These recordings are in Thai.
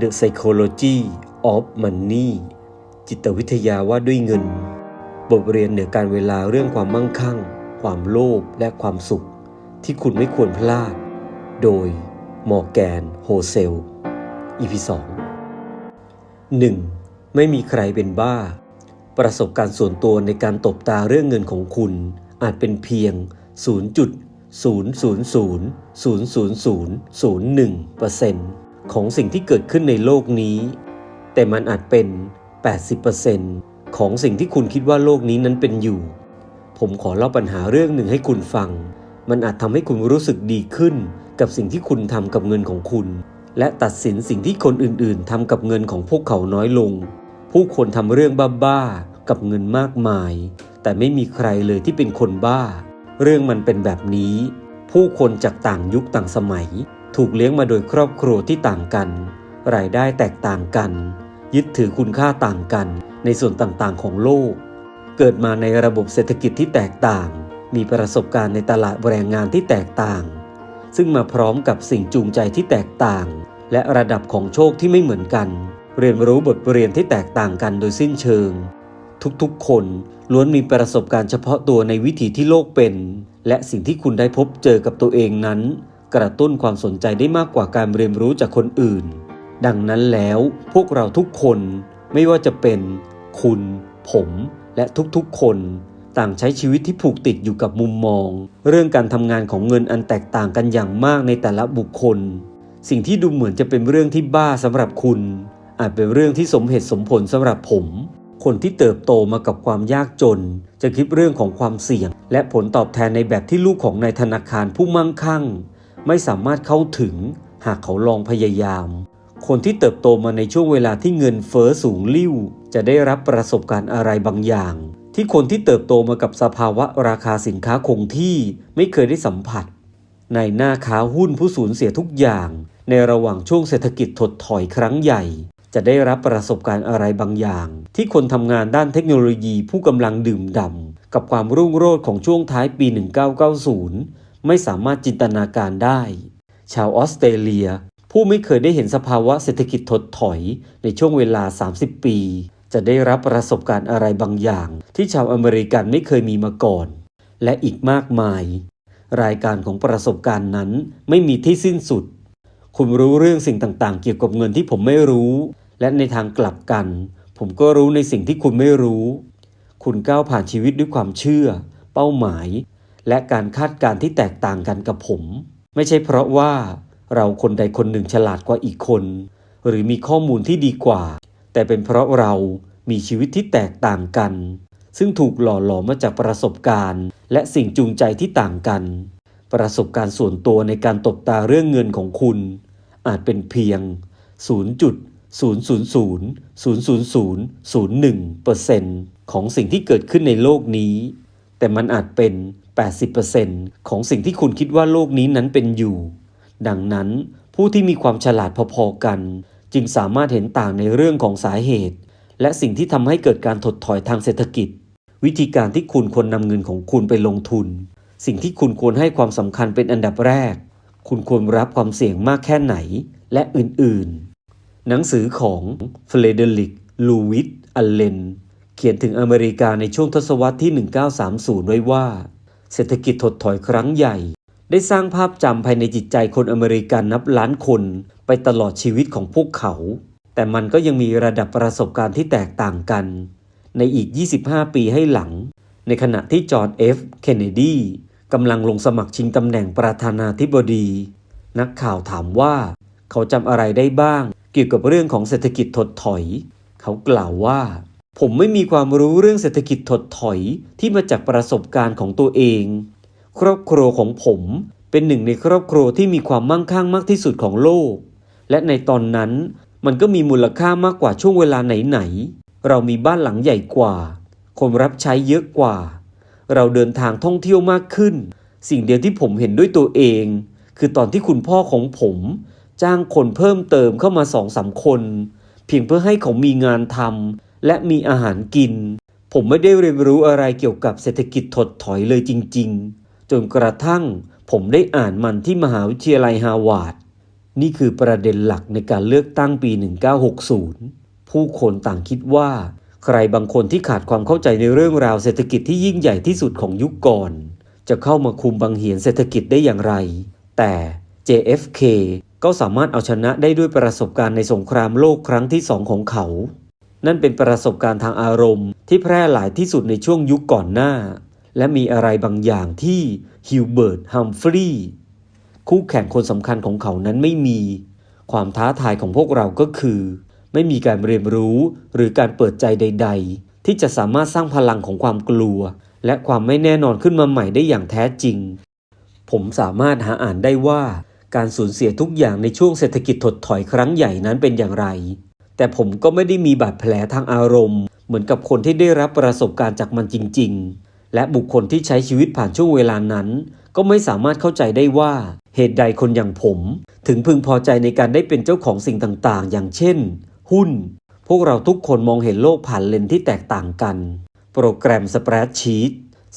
The Psychology of Money จิตวิทยาว่าด้วยเงิน บทเรียนเหนือการเวลาเรื่องความมั่งคั่ง ความโลภและความสุข ที่คุณไม่ควรพลาด โดยมอร์แกนโฮเซล EP 2 1. ไม่มีใครเป็นบ้า ประสบการณ์ส่วนตัวในการตบตาเรื่องเงินของคุณ อาจเป็นเพียง 0.0000001% ของสิ่งที่เกิดขึ้นในโลกนี้ แต่มันอาจเป็น 80%ของสิ่งที่คุณคิดว่าโลกนี้นั้นเป็นอยู่ ผมขอเล่าปัญหาเรื่องหนึ่งให้คุณฟัง มันอาจทำให้คุณรู้สึกดีขึ้น กับสิ่งที่คุณทำกับเงินของคุณ และตัดสินสิ่งที่คนอื่นๆทำกับเงินของพวกเขาน้อยลง ผู้คนทำเรื่องบ้าๆกับเงินมากมาย แต่ไม่มีใครเลยที่เป็นคนบ้า เรื่องมันเป็นแบบนี้ผู้คนจากต่างยุคต่างสมัย ถูกเลี้ยงมาโดยครอบครัวที่ต่างกัน รายได้แตกต่างกัน ยึดถือคุณค่าต่างกันในส่วนต่างๆ ของโลก เกิดมาในระบบเศรษฐกิจที่แตกต่าง มีประสบการณ์ในตลาดแรงงานที่แตกต่าง ซึ่งมาพร้อมกับสิ่งจูงใจที่แตกต่าง และระดับของโชคที่ไม่เหมือนกัน เรียนรู้บทเรียนที่แตกต่างกันโดยสิ้นเชิง ทุกๆ คนล้วนมีประสบการณ์เฉพาะตัวในวิถีที่โลกเป็น และสิ่งที่คุณได้พบเจอกับตัวเองนั้น กระตุ้นความสนใจได้มากกว่าการเรียนรู้จากคนอื่น ดังนั้นแล้วพวกเราทุกคนไม่ว่าจะเป็น คุณ ผม และทุกๆคน ต่างใช้ชีวิตที่ผูกติดอยู่กับมุมมอง เรื่องการทำงานของเงินอันแตกต่างกันอย่างมากในแต่ละบุคคล สิ่งที่ดูเหมือนจะเป็นเรื่องที่บ้าสำหรับคุณ อาจเป็นเรื่องที่สมเหตุสมผลสำหรับผมคนที่เติบโตมากับความยากจน จะคิดเรื่องของความเสี่ยง และผลตอบแทนในแบบที่ลูกของนายธนาคารผู้มั่งคั่ง ไม่สามารถเข้าถึงหากเขาลองพยายาม คนที่เติบโตมาในช่วงเวลาที่เงินเฟอ้อสูงลิ่ว จะได้รับประสบการณ์อะไรบางอย่าง ที่คนที่เติบโตมากับสภาวะราคาสินค้าคงที่ไม่เคยได้สัมผัส ในหน้าค้าหุ้นผู้สูญเสียทุกอย่าง ในระหว่างช่วงเศรษฐกิจถดถอยครั้งใหญ่ จะได้รับประสบการณ์อะไรบางอย่าง ที่คนทำงานด้านเทคโนโลยีผู้กำลังดื่มด่ำกับความรุ่งโรจน์ของช่วงท้ายปี 1990 ไม่สามารถจินตนาการได้ ชาวออสเตรเลีย ผู้ไม่เคยได้เห็นสภาวะเศรษฐกิจถดถอยในช่วงเวลา 30 ปี จะได้รับประสบการณ์อะไรบางอย่าง ที่ชาวอเมริกันไม่เคยมีมาก่อน และอีกมากมาย รายการของประสบการณ์นั้นไม่มีที่สิ้นสุด คุณรู้เรื่องสิ่งต่างๆ เกี่ยวกับเงินที่ผมไม่รู้ และในทางกลับกัน ผมก็รู้ในสิ่งที่คุณไม่รู้ คุณก้าวผ่านชีวิตด้วยความเชื่อ เป้าหมาย และการคาดการณ์ที่แตกต่างกันกับผม ไม่ใช่เพราะว่าเราคนใดคนหนึ่งฉลาดกว่าอีกคน หรือมีข้อมูลที่ดีกว่า แต่เป็นเพราะเรามีชีวิตที่แตกต่างกัน ซึ่งถูกหล่อหลอมมาจากประสบการณ์ และสิ่งจูงใจที่ต่างกัน ประสบการณ์ส่วนตัวในการตบตาเรื่องเงินของคุณ อาจเป็นเพียง 0.0000001%ของสิ่งที่เกิดขึ้นในโลกนี้ แต่มันอาจเป็น 80%ของสิ่งที่คุณคิดว่าโลกนี้นั้นเป็นอยู่ ดังนั้นผู้ที่มีความฉลาดพอๆกัน จึงสามารถเห็นต่างในเรื่องของสาเหตุ และสิ่งที่ทำให้เกิดการถดถอยทางเศรษฐกิจ วิธีการที่คุณควรนำเงินของคุณไปลงทุน สิ่งที่คุณควรให้ความสำคัญเป็นอันดับแรก คุณควรรับความเสี่ยงมากแค่ไหน และอื่นๆ หนังสือของเฟเดริก ลูวิสอัลเลน เขียนถึงอเมริกาในช่วงทศวรรษที่ 1930 ไว้ว่า เศรษฐกิจถดถอยครั้งใหญ่ ได้สร้างภาพจำภายในจิตใจคนอเมริกันนับล้านคนไปตลอดชีวิตของพวกเขา แต่มันก็ยังมีระดับประสบการณ์ที่แตกต่างกัน ในอีก 25 ปีให้หลัง ในขณะที่จอห์นเอฟเคนเนดีกำลังลงสมัครชิงตำแหน่งประธานาธิบดี นักข่าวถามว่า เขาจำอะไรได้บ้าง เกี่ยวกับเรื่องของเศรษฐกิจถดถอย เขากล่าวว่า ผมไม่มีความรู้เรื่องเศรษฐกิจถดถอยที่มาจากประสบการณ์ของตัวเอง ครอบครัวของผมเป็นหนึ่งในครอบครัวที่มีความมั่งคั่งมากที่สุดของโลก และในตอนนั้นมันก็มีมูลค่ามากกว่าช่วงเวลาไหนๆ เรามีบ้านหลังใหญ่กว่า คนรับใช้เยอะกว่า เราเดินทางท่องเที่ยวมากขึ้น สิ่งเดียวที่ผมเห็นด้วยตัวเอง คือตอนที่คุณพ่อของผม จ้างคนเพิ่มเติมเข้ามาสองสามคน เพียงเพื่อให้เขามีงานทำ และมีอาหารกิน ผมไม่ได้เรียนรู้อะไรเกี่ยวกับเศรษฐกิจถดถอยเลยจริง ๆ จนกระทั่งผมได้อ่านมันที่มหาวิทยาลัยฮาวาดนี่คือประเด็นหลักในการเลือกตั้งปี 1960 ผู้คนต่างคิดว่า ใครบางคนที่ขาดความเข้าใจในเรื่องราวเศรษฐกิจที่ยิ่งใหญ่ที่สุดของยุคก่อน จะเข้ามาคุมบังเหียนเศรษฐกิจได้อย่างไร แต่ JFK ก็สามารถเอาชนะได้ด้วยประสบการณ์ในสงครามโลกครั้งที่สองของเขา นั่นเป็นประสบการณ์ทางอารมณ์ ที่แพร่หลายที่สุดในช่วงยุคก่อนหน้า และมีอะไรบางอย่างที่ฮิวเบิร์ตฮัมฟรีย์คู่แข่งคนสำคัญของเขานั้นไม่มี ความท้าทายของพวกเราก็คือ ไม่มีการเรียนรู้หรือการเปิดใจใด ๆ ที่จะสามารถสร้างพลังของความกลัว และความไม่แน่นอนขึ้นมาใหม่ได้อย่างแท้จริง ผมสามารถหาอ่านได้ว่าการสูญเสียทุกอย่างในช่วงเศรษฐกิจถดถอยครั้งใหญ่นั้นเป็นอย่างไร แต่ผมก็ไม่ได้มีบาดแผลทางอารมณ์ เหมือนกับคนที่ได้รับประสบการณ์จากมันจริง ๆ และบุคคลที่ใช้ชีวิตผ่านช่วงเวลานั้น ก็ไม่สามารถเข้าใจได้ว่าเหตุใดคนอย่างผม ถึงพึงพอใจในการได้เป็นเจ้าของสิ่งต่างๆ อย่างเช่น หุ้น พวกเราทุกคนมองเห็นโลกผ่านเลนที่แตกต่างกัน โปรแกรมสเปรดชีต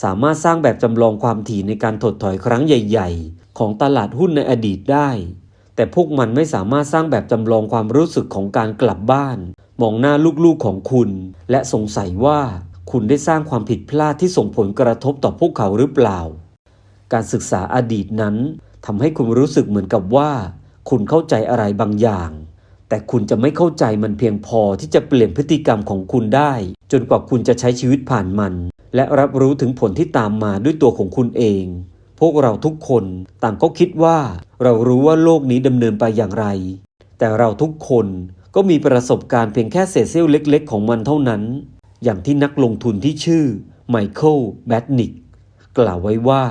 สามารถสร้างแบบจำลองความถี่ในการถดถอยครั้งใหญ่ ๆ ของตลาดหุ้นในอดีตได้ แต่พวกมันไม่สามารถสร้างแบบจำลองความรู้สึกของการกลับบ้าน มองหน้าลูกๆของคุณ และสงสัยว่าคุณได้สร้างความผิดพลาดที่ส่งผลกระทบต่อพวกเขาหรือเปล่า การศึกษาอดีตนั้นทำให้คุณรู้สึกเหมือนกับว่า คุณเข้าใจอะไรบางอย่าง แต่คุณจะไม่เข้าใจมันเพียงพอที่จะเปลี่ยนพฤติกรรมของคุณได้ จนกว่าคุณจะใช้ชีวิตผ่านมัน และรับรู้ถึงผลที่ตามมาด้วยตัวของคุณเอง พวกเราทุกคนต่างก็คิดว่าเรารู้ว่าโลกนี้ดำเนินไปอย่างไร แต่เราทุกคนก็มีประสบการณ์เพียงแค่เศษเสี้ยวเล็ก ๆ ของมันเท่านั้น อย่างที่นักลงทุนที่ชื่อไมเคิลแบดนิกกล่าวไว้ว่า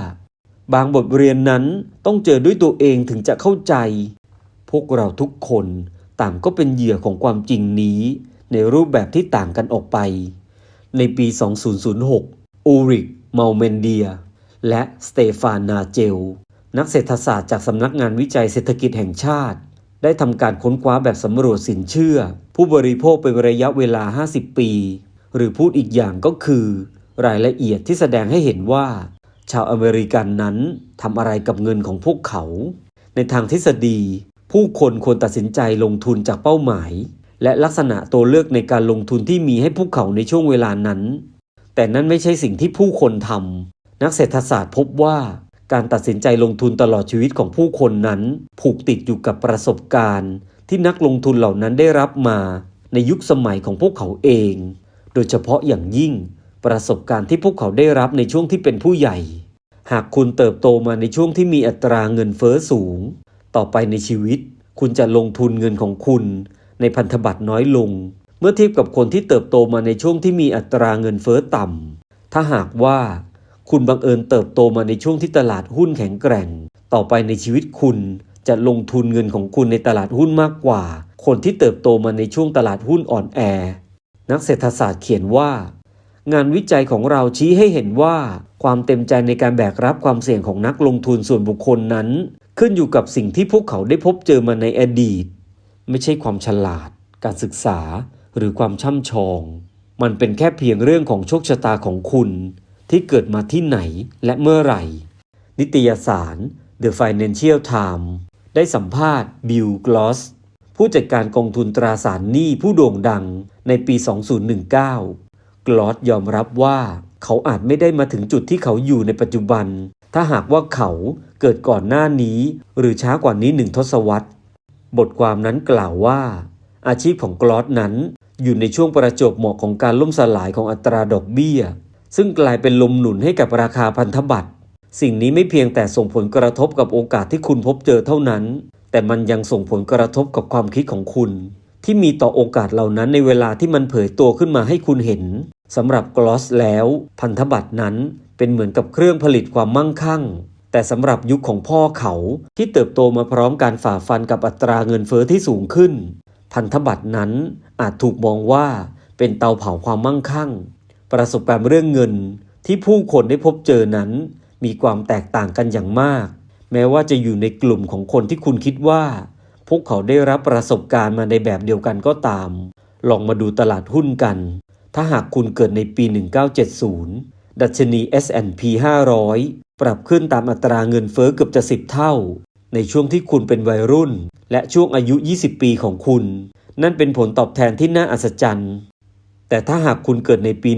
บางบทเรียนนั้นต้องเจอด้วยตัวเองถึงจะเข้าใจ พวกเราทุกคนต่างก็เป็นเหยื่อของความจริงนี้ ในรูปแบบที่ต่างกันออกไป ในปี 2006 อูริก เมาเมนเดีย และสเตฟานนาเจล นักเศรษฐศาสตร์จากสำนักงานวิจัยเศรษฐกิจแห่งชาติ ได้ทำการค้นคว้าแบบสำรวจสินเชื่อ ผู้บริโภคเป็นระยะเวลา 50 ปี หรือพูดอีกอย่างก็คือ รายละเอียดที่แสดงให้เห็นว่า ชาวอเมริกันนั้นทำอะไรกับเงินของพวกเขา ในทางทฤษฎี ผู้คนควรตัดสินใจลงทุนจากเป้าหมาย และลักษณะตัวเลือกในการลงทุนที่มีให้พวกเขาในช่วงเวลานั้น แต่นั่นไม่ใช่สิ่งที่ผู้คนทำ นักเศรษฐศาสตร์พบว่าการตัดสินใจลงทุนตลอดชีวิตของผู้คนนั้น ผูกติดอยู่กับประสบการณ์ ที่นักลงทุนเหล่านั้นได้รับมา ในยุคสมัยของพวกเขาเอง โดยเฉพาะอย่างยิ่ง ประสบการณ์ที่พวกเขาได้รับในช่วงที่เป็นผู้ใหญ่ หากคุณเติบโตมาในช่วงที่มีอัตราเงินเฟ้อสูง ต่อไปในชีวิต คุณจะลงทุนเงินของคุณ ในพันธบัตรน้อยลง เมื่อเทียบกับคนที่เติบโตมาในช่วงที่มีอัตราเงินเฟ้อต่ำถ้าหากว่า คุณบังเอิญเติบโตมาในช่วงที่ตลาดหุ้นแข็งแกร่ง ต่อไปในชีวิตคุณจะลงทุนเงินของคุณในตลาดหุ้นมากกว่า คนที่เติบโตมาในช่วงตลาดหุ้นอ่อนแอ นักเศรษฐศาสตร์เขียนว่า งานวิจัยของเราชี้ให้เห็นว่า ความเต็มใจในการแบกรับความเสี่ยงของนักลงทุนส่วนบุคคลนั้น ขึ้นอยู่กับสิ่งที่พวกเขาได้พบเจอมาในอดีต ไม่ใช่ความฉลาด การศึกษา หรือความช่ำชอง มันเป็นแค่เพียงเรื่องของโชคชะตาของคุณ ที่เกิดมาที่ไหนและเมื่อไหร่ นิตยสาร The Financial Times ได้สัมภาษณ์บิลกลอสผู้จัดการกองทุนตราสารหนี้ผู้โด่งดังในปี 2019 กลอสยอมรับว่าเขาอาจไม่ได้มาถึงจุดที่เขาอยู่ในปัจจุบัน ถ้าหากว่าเขาเกิดก่อนหน้านี้ หรือช้ากว่านี้หนึ่งทศวรรษ บทความนั้นกล่าวว่า อาชีพของกลอสนั้นอยู่ในช่วงประจวบเหมาะของการล่มสลายของอัตราดอกเบี้ย ซึ่งกลายเป็นลมหนุนให้กับราคาพันธบัตร สิ่งนี้ไม่เพียงแต่ส่งผลกระทบกับโอกาสที่คุณพบเจอเท่านั้น แต่มันยังส่งผลกระทบกับความคิดของคุณ ที่มีต่อโอกาสเหล่านั้นในเวลาที่มันเผยตัวขึ้นมาให้คุณเห็นสำหรับกลอสแล้ว พันธบัตรนั้นเป็นเหมือนกับเครื่องผลิตความมั่งคั่ง แต่สำหรับยุคของพ่อเขาที่เติบโตมาพร้อมการฝ่าฟันกับอัตราเงินเฟอ้อที่สูงขึ้น พันธบัตรนั้นอาจถูกมองว่าเป็นเตาเผาความมั่งคั่ง ประสบการณ์เรื่องเงินที่ผู้คนได้พบเจอนั้น มีความแตกต่างกันอย่างมาก แม้ว่าจะอยู่ในกลุ่มของคนที่คุณคิดว่า พวกเขาได้รับประสบการณ์มาในแบบเดียวกันก็ตาม ลองมาดูตลาดหุ้นกัน ถ้าหากคุณเกิดในปี 1970 ดัชนี S&P 500 ปรับขึ้นตามอัตราเงินเฟอ้อเกือบจะ 10 เท่า ในในช่วงที่คุณเป็นวัยรุ่น และช่วงอายุ 20 ปีของคุณ นั่นเป็นผลตอบแทนที่น่าอัศจรรย์ แต่ถ้าหากคุณเกิดในปี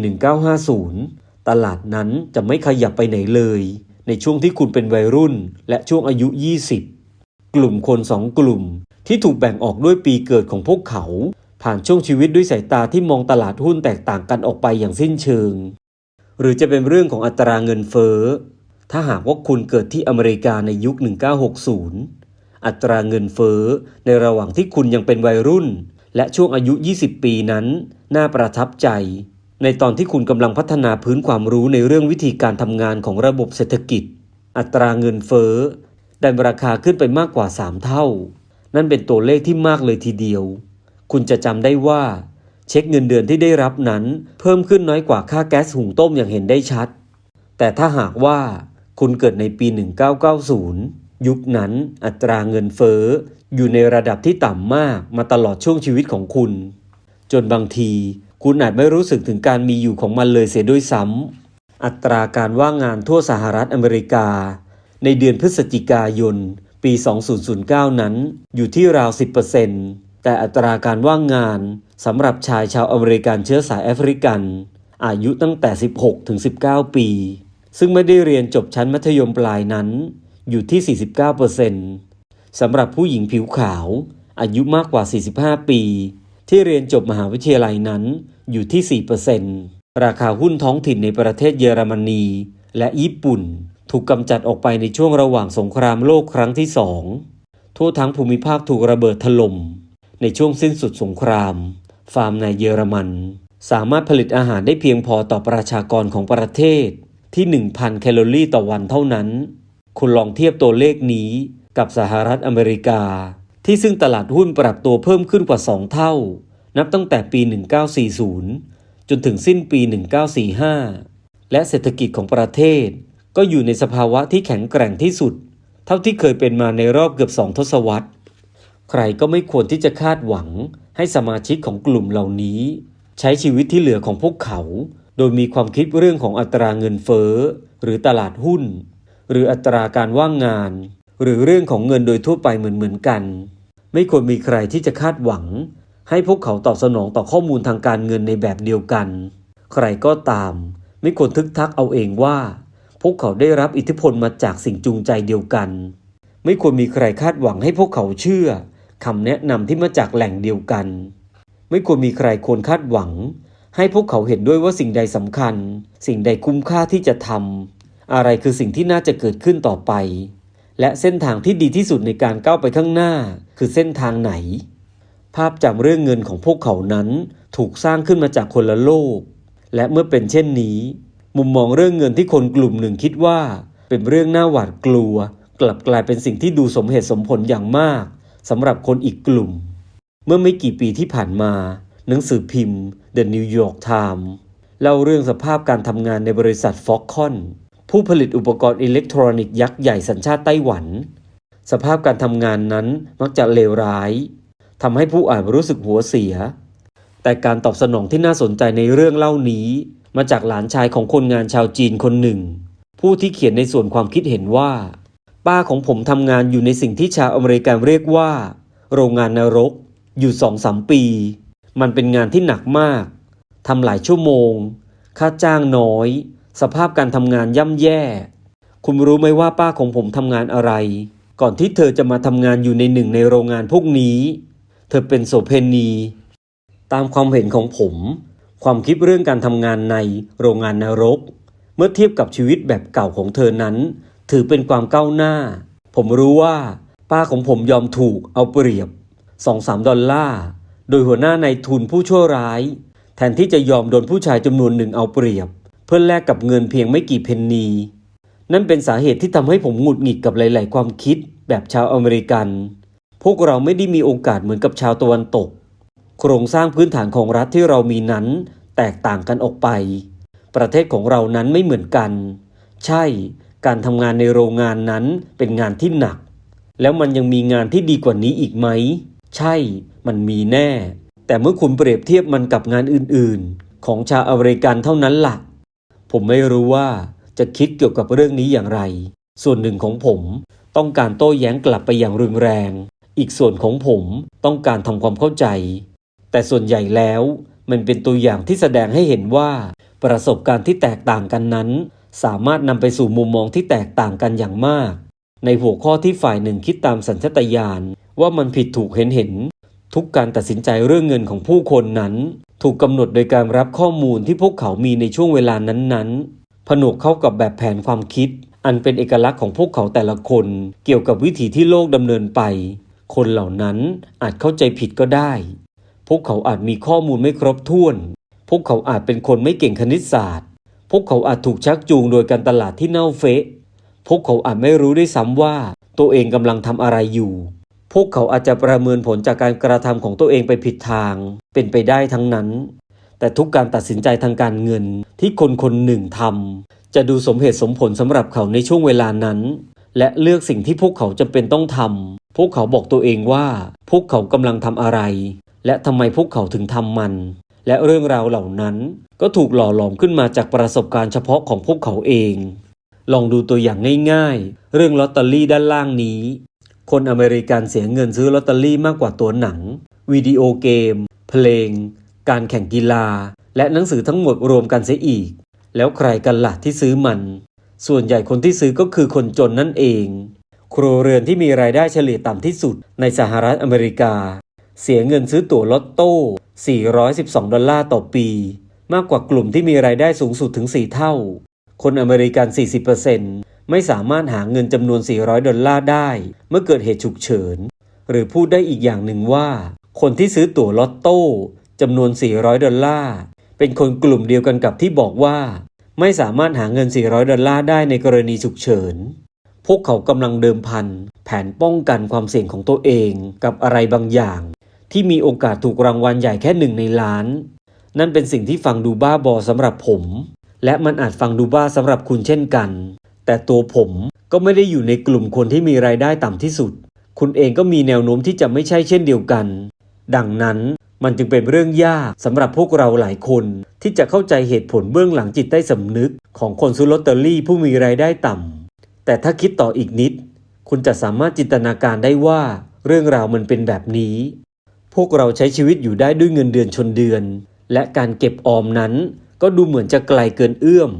1950 ตลาดนั้นจะไม่ขยับไปไหนเลย ในช่วงที่คุณเป็นวัยรุ่น และช่วงอายุ 20 กลุ่มคนสองกลุ่มที่ถูกแบ่งออกด้วยปีเกิดของพวกเขา ผ่านช่วงชีวิตด้วยสายตาที่มองตลาดหุ้นแตกต่างกันออกไปอย่างสิ้นเชิง หรือจะเป็นเรื่องของอัตราเงินเฟ้อ ถ้าหากว่าคุณเกิดที่อเมริกาในยุค 1960 อัตราเงินเฟ้อในระหว่างที่คุณยังเป็นวัยรุ่น และช่วงอายุ 20 ปีนั้น น่าประทับใจ ในตอนที่คุณกำลังพัฒนาพื้นความรู้ในเรื่องวิธีการทำงานของระบบเศรษฐกิจ อัตราเงินเฟ้อดันราคาขึ้นไปมากกว่า 3 เท่า นั่นเป็นตัวเลขที่มากเลยทีเดียว คุณจะจำได้ว่า เช็คเงินเดือนที่ได้รับนั้น เพิ่มขึ้นน้อยกว่าค่าแก๊สหุงต้มอย่างเห็นได้ชัด แต่ถ้าหากว่าคุณเกิดในปี 1990 ยุคนั้นอัตราเงินเฟ้ออยู่ในระดับที่ต่ำมากมาตลอดช่วงชีวิตของคุณ จนบางที คุณอาจไม่รู้สึกถึงการมีอยู่ของมันเลยเสียด้วยซ้ำ อัตราการว่างงานทั่วสหรัฐอเมริกา ในเดือนพฤศจิกายน ปี 2009 นั้น อยู่ที่ราว 10%แต่อัตราการว่างงานสำหรับชายชาวอเมริกันเชื้อสายแอฟริกัน อายุตั้งแต่ 16 ถึง 19 ปี ซึ่งไม่ได้เรียนจบชั้นมัธยมปลายนั้น อยู่ที่ 49%สำหรับผู้หญิงผิวขาว อายุมากกว่า 45 ปี ที่เรียนจบมหาวิทยาลัยนั้นอยู่ที่ 4%ราคาหุ้นท้องถิ่นในประเทศเยอรมนี และญี่ปุ่น ถูกกำจัดออกไปในช่วงระหว่างสงครามโลกครั้งที่สองทั่วทั้งภูมิภาคถูกระเบิดถล่ม ในช่วงสิ้นสุดสงคราม ฟาร์มในเยอรมัน สามารถผลิตอาหารได้เพียงพอต่อประชากรของประเทศที่ 1,000 แคลอรี่ต่อวันเท่านั้น คุณลองเทียบตัวเลขนี้กับสหรัฐอเมริกา ที่ซึ่งตลาดหุ้นปรับตัวเพิ่มขึ้นกว่า 2 เท่า นับตั้งแต่ปี 1940 จนถึงสิ้นปี 1945 และเศรษฐกิจของประเทศ ก็อยู่ในสภาวะที่แข็งแกร่งที่สุด เท่าที่เคยเป็นมาในรอบเกือบสองทศวรรษ ใครก็ไม่ควรที่จะคาดหวังให้สมาชิกของกลุ่มเหล่านี้ ใช้ชีวิตที่เหลือของพวกเขา โดยมีความคิดเรื่องของอัตราเงินเฟ้อ หรือตลาดหุ้น หรืออัตราการว่างงาน หรือเรื่องของเงินโดยทั่วไปเหมือนเหมือนกัน ไม่ควรมีใครที่จะคาดหวัง ให้พวกเขาตอบสนองต่อข้อมูลทางการเงินในแบบเดียวกัน ใครก็ตาม ไม่ควรทึกทักเอาเองว่า พวกเขาได้รับอิทธิพลมาจากสิ่งจูงใจเดียวกัน ไม่ควรมีใครคาดหวังให้พวกเขาเชื่อคำแนะนำที่มาจากแหล่งเดียวกัน ไม่ควรมีใครควรคาดหวัง ให้พวกเขาเห็นด้วยว่าสิ่งใดสำคัญ สิ่งใดคุ้มค่าที่จะทำอะไรคือสิ่งที่น่าจะเกิดขึ้นต่อไป และเส้นทางที่ดีที่สุดในการก้าวไปข้างหน้า คือเส้นทางไหน ภาพจำเรื่องเงินของพวกเขานั้นถูกสร้างขึ้นมาจากคนละโลก และเมื่อเป็นเช่นนี้ มุมมองเรื่องเงินที่คนกลุ่มหนึ่งคิดว่า เป็นเรื่องน่าหวาดกลัว กลับกลายเป็นสิ่งที่ดูสมเหตุสมผลอย่างมากสำหรับคนอีกกลุ่ม เมื่อไม่กี่ปีที่ผ่านมา หนังสือพิมพ์ The New York Times เล่าเรื่องสภาพการทำงานในบริษัท Foxconn ผู้ผลิตอุปกรณ์อิเล็กทรอนิกส์ยักษ์ใหญ่สัญชาติไต้หวัน สภาพการทำงานนั้นมักจะเลวร้ายทำให้ผู้อ่านรู้สึกหัวเสีย แต่การตอบสนองที่น่าสนใจในเรื่องเล่านี้ มาจากหลานชายของคนงานชาวจีนคนหนึ่ง ผู้ที่เขียนในส่วนความคิดเห็นว่า ป้าของผมทำงานอยู่ในสิ่งที่ชาวอเมริกันเรียกว่า โรงงานนรก อยู่สองสามปี มันเป็นงานที่หนักมากทำหลายชั่วโมง ค่าจ้างน้อย สภาพการทำงานย่ำแย่ คุณรู้ไหมว่าป้าของผมทำงานอะไร ก่อนที่เธอจะมาทำงานอยู่ในหนึ่งในโรงงานพวกนี้ เธอเป็นโสเพณี ตามความเห็นของผม ความคิดเรื่องการทำงานในโรงงานนรก เมื่อเทียบกับชีวิตแบบเก่าของเธอนั้น ถือเป็นความก้าวหน้า ผมรู้ว่าป้าของผมยอมถูกเอาเปรียบ2-3ดอลลาร์โดยหัวหน้านายทุนผู้ชั่วร้าย แทนที่จะยอมโดนผู้ชายจำนวนหนึ่งเอาเปรียบ เพื่อแลกกับเงินเพียงไม่กี่เพนนี นั่นเป็นสาเหตุที่ทำให้ผมหงุดหงิดกับหลาย ๆ ความคิดแบบชาวอเมริกัน พวกเราไม่ได้มีโอกาสเหมือนกับชาวตะวันตก โครงสร้างพื้นฐานของรัฐที่เรามีนั้นแตกต่างกันออกไป ประเทศของเรานั้นไม่เหมือนกัน ใช่ การทำงานในโรงงานนั้นเป็นงานที่หนัก แล้วมันยังมีงานที่ดีกว่านี้อีกไหม ใช่ มันมีแน่ แต่เมื่อคุณเปรียบเทียบมันกับงานอื่น ๆ ของชาวอเมริกันเท่านั้นล่ะ ผมไม่รู้ว่าจะคิดเกี่ยวกับเรื่องนี้อย่างไร ส่วนหนึ่งของผมต้องการโต้แย้งกลับไปอย่างรุนแรง อีกส่วนของผมต้องการทำความเข้าใจ แต่ส่วนใหญ่แล้วมันเป็นตัวอย่างที่แสดงให้เห็นว่า ประสบการณ์ที่แตกต่างกันนั้น สามารถนำไปสู่มุมมองที่แตกต่างกันอย่างมาก ในหัวข้อที่ฝ่ายหนึ่งคิดตามสัญชาตญาณว่ามันผิดถูกเห็นเห็น ทุกการตัดสินใจเรื่องเงินของผู้คนนั้น ถูกกำหนดโดยการรับข้อมูลที่พวกเขามีในช่วงเวลานั้นๆ ผนวกเข้ากับแบบแผนความคิด อันเป็นเอกลักษณ์ของพวกเขาแต่ละคน เกี่ยวกับวิถีที่โลกดำเนินไป คนเหล่านั้นอาจเข้าใจผิดก็ได้ พวกเขาอาจมีข้อมูลไม่ครบถ้วน พวกเขาอาจเป็นคนไม่เก่งคณิตศาสตร์ พวกเขาอาจถูกชักจูงโดยการตลาดที่เน่าเฟะ พวกเขาอาจไม่รู้ด้วยซ้ำว่า ตัวเองกำลังทำอะไรอยู่ พวกเขาอาจจะประเมินผลจากการกระทำของตัวเองไปผิดทาง เป็นไปได้ทั้งนั้น แต่ทุกการตัดสินใจทางการเงินที่คนคนหนึ่งทำจะดูสมเหตุสมผลสำหรับเขาในช่วงเวลานั้น และเลือกสิ่งที่พวกเขาจำเป็นต้องทำพวกเขาบอกตัวเองว่า พวกเขากำลังทำอะไร และทำไมพวกเขาถึงทำมัน และเรื่องราวเหล่านั้นก็ถูกหล่อหลอมขึ้นมาจากประสบการณ์เฉพาะของพวกเขาเอง ลองดูตัวอย่างง่ายๆ เรื่องลอตเตอรี่ด้านล่างนี้ คนอเมริกันเสียเงินซื้อลอตเตอรี่มากกว่าตัวหนัง วิดีโอเกม เพลง การแข่งกีฬา และหนังสือทั้งหมดรวมกันเสียอีก แล้วใครกันล่ะที่ซื้อมัน ส่วนใหญ่คนที่ซื้อก็คือคนจนนั่นเอง ครัวเรือนที่มีรายได้เฉลี่ยต่ำที่สุดในสหรัฐอเมริกา เสียเงินซื้อตั๋วลอตโต้ 412 ดอลลาร์ต่อปี มากกว่ากลุ่มที่มีรายได้สูงสุดถึง 4 เท่า คนอเมริกัน 40%ไม่สามารถหาเงินจำนวน 400 ดอลลาร์ได้ เมื่อเกิดเหตุฉุกเฉิน หรือพูดได้อีกอย่างหนึ่งว่า คนที่ซื้อตั๋วลอตโต้จำนวน 400 ดอลลาร์ เป็นคนกลุ่มเดียวกันกับที่บอกว่า ไม่สามารถหาเงิน 400 ดอลลาร์ได้ในกรณีฉุกเฉิน พวกเขากำลังเดิมพัน แผนป้องกันความเสี่ยงของตัวเองกับอะไรบางอย่าง ที่มีโอกาสถูกรางวัลใหญ่แค่หนึ่งในล้าน นั่นเป็นสิ่งที่ฟังดูบ้าบอสำหรับผม และมันอาจฟังดูบ้าสำหรับคุณเช่นกัน แต่ตัวผมก็ไม่ได้อยู่ในกลุ่มคนที่มีรายได้ต่ำที่สุด คุณเองก็มีแนวโน้มที่จะไม่ใช่เช่นเดียวกัน ดังนั้นมันจึงเป็นเรื่องยากสำหรับพวกเราหลายคน ที่จะเข้าใจเหตุผลเบื้องหลังจิตใต้สำนึก ของคนซื้อลอตเตอรี่ผู้มีรายได้ต่ำแต่ถ้าคิดต่ออีกนิด คุณจะสามารถจินตนาการได้ว่า เรื่องราวมันเป็นแบบนี้ พวกเราใช้ชีวิตอยู่ได้ด้วยเงินเดือนชนเดือน และการเก็บออมนั้น ก็ดูเหมือนจะไกลเกินเอื้อม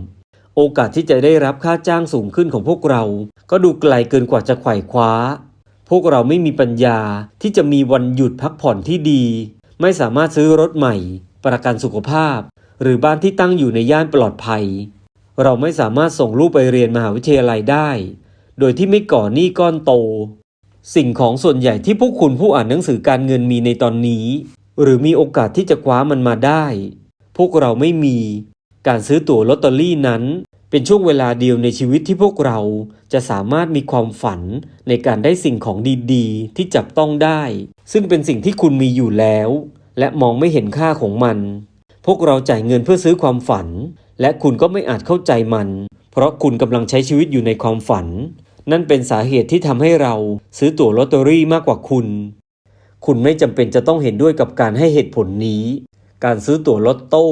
โอกาสที่จะได้รับค่าจ้างสูงขึ้นของพวกเรา ก็ดูไกลเกินกว่าจะไขว่คว้า พวกเราไม่มีปัญญาที่จะมีวันหยุดพักผ่อนที่ดี ไม่สามารถซื้อรถใหม่ ประกันสุขภาพ หรือบ้านที่ตั้งอยู่ในย่านปลอดภัย เราไม่สามารถส่งลูกไปเรียนมหาวิทยาลัยได้ โดยที่ไม่ก่อหนี้ก้อนโต สิ่งของส่วนใหญ่ที่พวกคุณผู้อ่านหนังสือการเงินมีในตอนนี้ หรือมีโอกาสที่จะคว้ามันมาได้ พวกเราไม่มี การซื้อตั๋วลอตเตอรี่นั้น เป็นช่วงเวลาเดียวในชีวิตที่พวกเรา จะสามารถมีความฝันในการได้สิ่งของดีๆ ที่จับต้องได้ ซึ่งเป็นสิ่งที่คุณมีอยู่แล้ว และมองไม่เห็นค่าของมัน พวกเราจ่ายเงินเพื่อซื้อความฝัน และคุณก็ไม่อาจเข้าใจมัน เพราะคุณกำลังใช้ชีวิตอยู่ในความฝัน นั่นเป็นสาเหตุที่ทำให้เราซื้อตั๋วลอตเตอรี่มากกว่าคุณ คุณไม่จำเป็นจะต้องเห็นด้วยกับการให้เหตุผลนี้ การซื้อตั๋วลอตโต้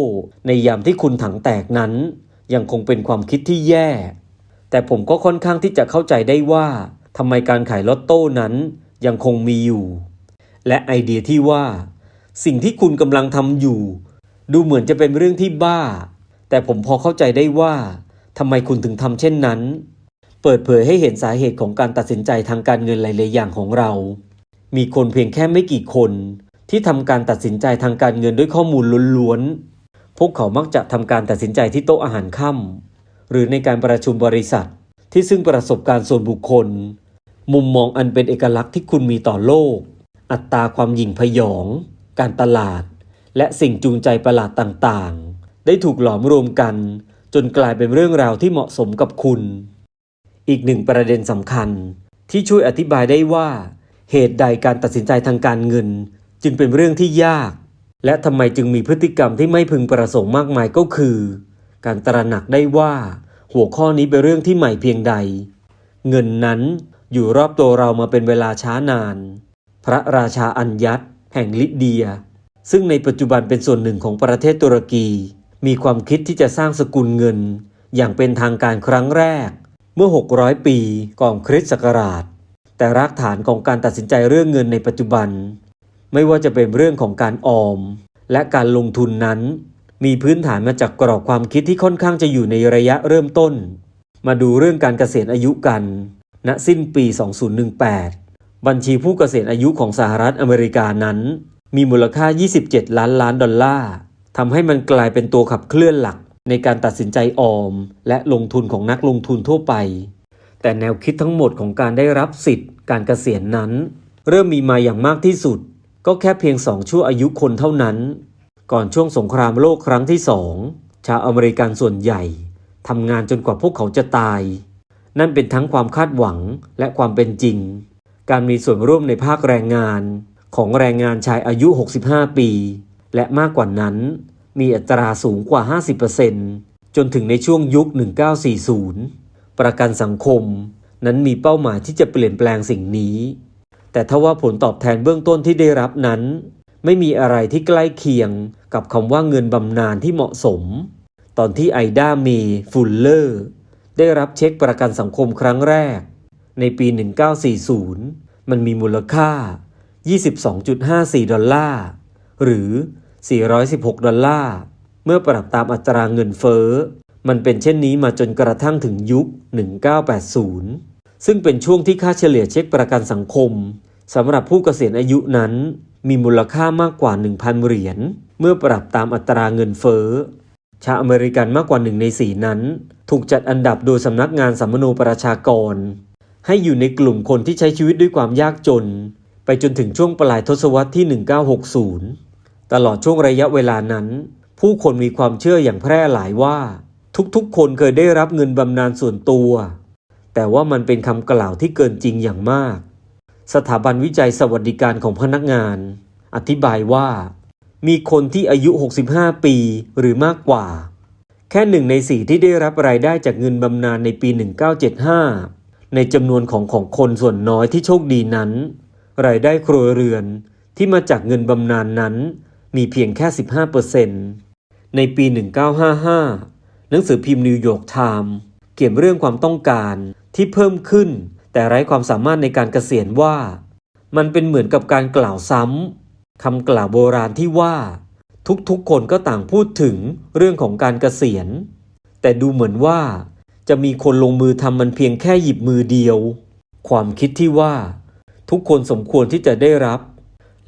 ในยามที่คุณถังแตกนั้น ยังคงเป็นความคิดที่แย่ แต่ผมก็ค่อนข้างที่จะเข้าใจได้ว่าทำไมการขายลอตโต้นั้นยังคงมีอยู่ และไอเดียที่ว่า สิ่งที่คุณกำลังทำอยู่ ดูเหมือนจะเป็นเรื่องที่บ้า แต่ผมพอเข้าใจได้ว่าทำไมคุณถึงทำเช่นนั้น เปิดเผยให้เห็นสาเหตุของการตัดสินใจทางการเงินหลายๆอย่างของเรา มีคนเพียงแค่ไม่กี่คน ที่ทำการตัดสินใจทางการเงินด้วยข้อมูลล้วนๆพวกเขามักจะทำการตัดสินใจที่โต๊ะอาหารค่ำ หรือในการประชุมบริษัท ที่ซึ่งประสบการณ์ส่วนบุคคล มุมมองอันเป็นเอกลักษณ์ที่คุณมีต่อโลก อัตราความหยิ่งพยอง การตลาด และสิ่งจูงใจประหลาดต่างๆ ได้ถูกหลอมรวมกัน จนกลายเป็นเรื่องราวที่เหมาะสมกับคุณ อีกหนึ่งประเด็นสำคัญ ที่ช่วยอธิบายได้ว่า เหตุใดการตัดสินใจทางการเงิน จึงเป็นเรื่องที่ยาก และทำไมจึงมีพฤติกรรมที่ไม่พึงประสงค์มากมายก็คือ การตระหนักได้ว่า หัวข้อนี้เป็นเรื่องที่ใหม่เพียงใด เงินนั้นอยู่รอบตัวเรามาเป็นเวลาช้านาน พระราชาอัญยัตแห่งลิเดีย ซึ่งในปัจจุบันเป็นส่วนหนึ่งของประเทศตุรกี มีความคิดที่จะสร้างสกุลเงิน อย่างเป็นทางการครั้งแรก เมื่อ 600 ปีก่อนคริสต์ศักราช แต่รากฐานของการตัดสินใจเรื่องเงินในปัจจุบัน ไม่ว่าจะเป็นเรื่องของการออม และการลงทุนนั้น มีพื้นฐานมาจากกรอบความคิดที่ค่อนข้างจะอยู่ในระยะเริ่มต้น มาดูเรื่องการเกษียณอายุกัน ณ สิ้นปี 2018 บัญชีผู้เกษียณอายุของสหรัฐอเมริกานั้น มีมูลค่า 27 ล้านล้านดอลลาร์ทำให้มันกลายเป็นตัวขับเคลื่อนหลักในการตัดสินใจออม และลงทุนของนักลงทุนทั่วไป แต่แนวคิดทั้งหมดของการได้รับสิทธิ์ การเกษียณนั้น เริ่มมีมาอย่างมากที่สุด ก็แค่เพียงสองชั่วอายุคนเท่านั้น ก่อนช่วงสงครามโลกครั้งที่สองชาวอเมริกันส่วนใหญ่ทำงานจนกว่าพวกเขาจะตาย นั่นเป็นทั้งความคาดหวังและความเป็นจริง การมีส่วนร่วมในภาคแรงงานของแรงงานชายอายุ 65 ปี และมากกว่านั้น มีอัตราสูงกว่า 50%จนถึงในช่วงยุค 1940 ประกันสังคมนั้นมีเป้าหมายที่จะเปลี่ยนแปลงสิ่งนี้ แต่ทว่าผลตอบแทนเบื้องต้นที่ได้รับนั้น ไม่มีอะไรที่ใกล้เคียงกับคำว่าเงินบำนาญที่เหมาะสม ตอนที่ไอด้าเมฟุลเลอร์ได้รับเช็คประกันสังคมครั้งแรก ในปี 1940 มันมีมูลค่า 22.54 ดอลลาร์ หรือ 416 ดอลลาร์ เมื่อปรับตามอัตราเงินเฟ้อ มันเป็นเช่นนี้มาจนกระทั่งถึงยุค 1980 ซึ่งเป็นช่วงที่ค่าเฉลี่ยเช็คประกันสังคมสำหรับผู้เกษียณอายุนั้น มีมูลค่ามากกว่า 1,000 เหรียญเมื่อปรับตามอัตราเงินเฟ้อ ชาวอเมริกันมากกว่าหนึ่งในสี่นั้น ถูกจัดอันดับโดยสำนักงานสัมมโนประชากร ให้อยู่ในกลุ่มคนที่ใช้ชีวิตด้วยความยากจน ไปจนถึงช่วงปลายทศวรรษที่ 1960 ตลอดช่วงระยะเวลานั้น ผู้คนมีความเชื่ออย่างแพร่หลายว่า ทุกๆ คนเคยได้รับเงินบำนาญส่วนตัว แต่ว่ามันเป็นคำกล่าวที่เกินจริงอย่างมาก สถาบันวิจัยสวัสดิการของพนักงาน อธิบายว่า มีคนที่อายุ 65 ปีหรือมากกว่า แค่หนึ่งในสี่ที่ได้รับรายได้จากเงินบำนาญในปี 1975 ในจำนวนของของคนส่วนน้อยที่โชคดีนั้น รายได้ครัวเรือนที่มาจากเงินบำนาญนั้นมีเพียงแค่ 15%ในปี 1955 หนังสือพิมพ์นิวยอร์กไทม์เขียนเรื่องความต้องการที่เพิ่มขึ้น แต่ไร้ความสามารถในการเกษียณว่า มันเป็นเหมือนกับการกล่าวซ้ำคำกล่าวโบราณที่ว่า ทุกๆคนก็ต่างพูดถึงเรื่องของการเกษียณ แต่ดูเหมือนว่า จะมีคนลงมือทำมันเพียงแค่หยิบมือเดียว ความคิดที่ว่า ทุกคนสมควรที่จะได้รับ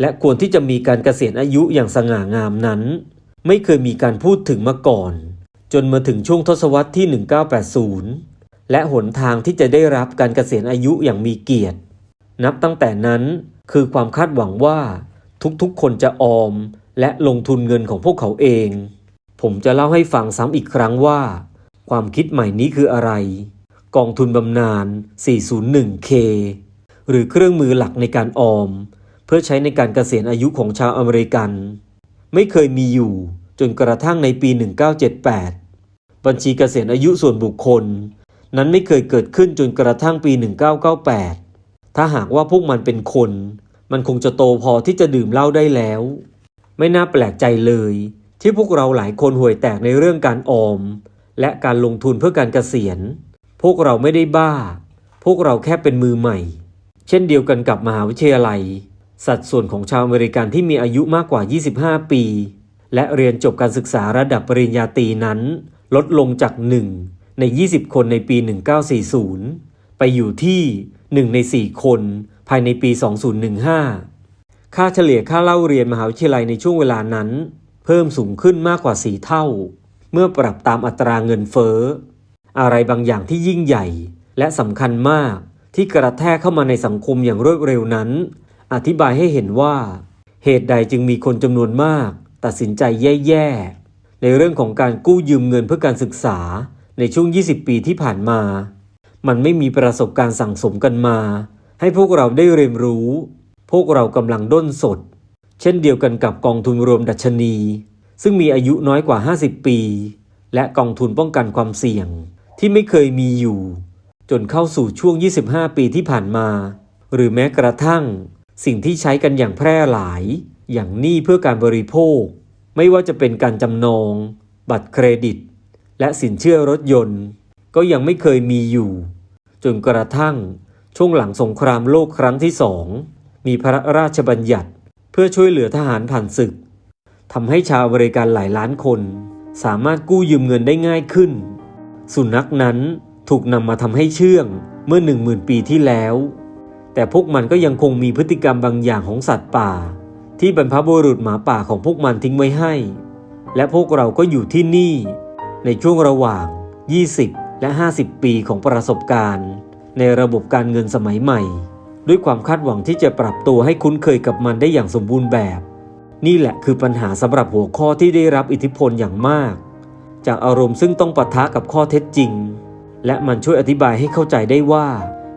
และควรที่จะมีการเกษียณอายุอย่างสง่างามนั้น ไม่เคยมีการพูดถึงมาก่อน จนมาถึงช่วงทศวรรษที่ 1980 และหนทางที่จะได้รับการเกษียณอายุอย่างมีเกียรติ นับตั้งแต่นั้นคือความคาดหวังว่าทุกๆ คนจะออม และลงทุนเงินของพวกเขาเอง ผมจะเล่าให้ฟังซ้ำอีกครั้งว่า ความคิดใหม่นี้คืออะไร กองทุนบำนาญ 401k หรือเครื่องมือหลักในการออม เพื่อใช้ในการเกษียณอายุของชาวอเมริกัน ไม่เคยมีอยู่จนกระทั่งในปี 1978 บัญชีเกษียณอายุส่วนบุคคล นั้นไม่เคยเกิดขึ้นจนกระทั่งปี 1998 ถ้าหากว่าพวกมันเป็นคน มันคงจะโตพอที่จะดื่มเหล้าได้แล้ว ไม่น่าแปลกใจเลย ที่พวกเราหลายคนห่วยแตกในเรื่องการออม และการลงทุนเพื่อการเกษียณ พวกเราไม่ได้บ้า พวกเราแค่เป็นมือใหม่ เช่นเดียวกันกับมหาวิทยาลัย สัดส่วนของชาวอเมริกันที่มีอายุมากกว่า 25 ปี และเรียนจบการศึกษาระดับปริญญาตรีนั้น ลดลงจาก 1 ใน 20 คนในปี 1940 ไปอยู่ที่ 1 ใน 4 คนภายในปี 2015 ค่าเฉลี่ยค่าเล่าเรียนมหาวิทยาลัยในช่วงเวลานั้น เพิ่มสูงขึ้นมากกว่า4เท่า เมื่อปรับตามอัตราเงินเฟ้อ อะไรบางอย่างที่ยิ่งใหญ่ และสำคัญมากที่กระแทกเข้ามาในสังคมอย่างรวดเร็วนั้น อธิบายให้เห็นว่า เหตุใดจึงมีคนจำนวนมาก ตัดสินใจแย่ๆ ในเรื่องของการกู้ยืมเงินเพื่อการศึกษา ในช่วง 20 ปีที่ผ่านมา มันไม่มีประสบการณ์สั่งสมกันมา ให้พวกเราได้เรียนรู้ พวกเรากำลังด้นสด เช่นเดียวกันกับกองทุนรวมดัชนี ซึ่งมีอายุน้อยกว่า 50 ปี และกองทุนป้องกันความเสี่ยงที่ไม่เคยมีอยู่ จนเข้าสู่ช่วง 25 ปีที่ผ่านมา หรือแม้กระทั่ง สิ่งที่ใช้กันอย่างแพร่หลาย อย่างหนี้เพื่อการบริโภค ไม่ว่าจะเป็นการจำนอง บัตรเครดิต และสินเชื่อรถยนต์ ก็ยังไม่เคยมีอยู่ จนกระทั่งช่วงหลังสงครามโลกครั้งที่สองมีพระราชบัญญัติเพื่อช่วยเหลือทหารผ่านศึกทำให้ชาวบริการหลายล้านคน สามารถกู้ยืมเงินได้ง่ายขึ้น สุนัขนั้นถูกนำมาทำให้เชื่องเมื่อหนึ่งหมื่นปีที่แล้ว แต่พวกมันก็ยังคงมีพฤติกรรมบางอย่างของสัตว์ป่า ที่บรรพบุรุษหมาป่าของพวกมันทิ้งไว้ให้ และพวกเราก็อยู่ที่นี่ ในช่วงระหว่าง 20 และ 50 ปีของประสบการณ์ ในระบบการเงินสมัยใหม่ ด้วยความคาดหวังที่จะปรับตัวให้คุ้นเคยกับมันได้อย่างสมบูรณ์แบบ นี่แหละคือปัญหาสำหรับหัวข้อที่ได้รับอิทธิพลอย่างมาก จากอารมณ์ซึ่งต้องปะทะกับข้อเท็จจริง และมันช่วยอธิบายให้เข้าใจได้ว่า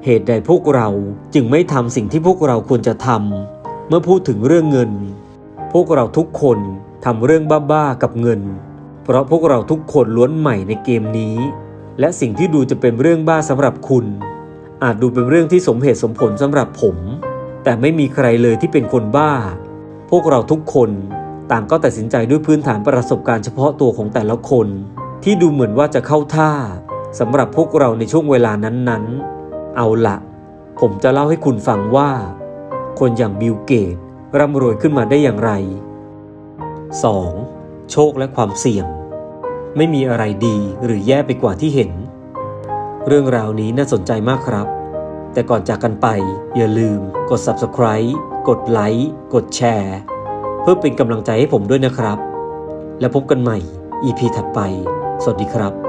เหตุใดพวกเราจึงไม่ทำสิ่งที่พวกเราควรจะทำเมื่อพูดถึงเรื่องเงิน พวกเราทุกคนทำเรื่องบ้าๆกับเงิน เพราะพวกเราทุกคนล้วนใหม่ในเกมนี้ และสิ่งที่ดูจะเป็นเรื่องบ้าสำหรับคุณ อาจดูเป็นเรื่องที่สมเหตุสมผลสำหรับผม แต่ไม่มีใครเลยที่เป็นคนบ้า พวกเราทุกคนต่างก็ตัดสินใจด้วยพื้นฐานประสบการณ์เฉพาะตัวของแต่ละคน ที่ดูเหมือนว่าจะเข้าท่าสำหรับพวกเราในช่วงเวลานั้นๆ เอาละผมจะเล่าให้คุณฟังว่า คนอย่างบิลเกตร่ำรวยขึ้นมาได้อย่างไร 2. โชคและความเสี่ยง ไม่มีอะไรดีหรือแย่ไปกว่าที่เห็น เรื่องราวนี้น่าสนใจมากครับ แต่ก่อนจากกันไป อย่าลืม กด subscribe กดไลค์กดแชร์ เพื่อเป็นกำลังใจให้ผมด้วยนะครับ แล้วพบกันใหม่ EP ถัดไป สวัสดีครับ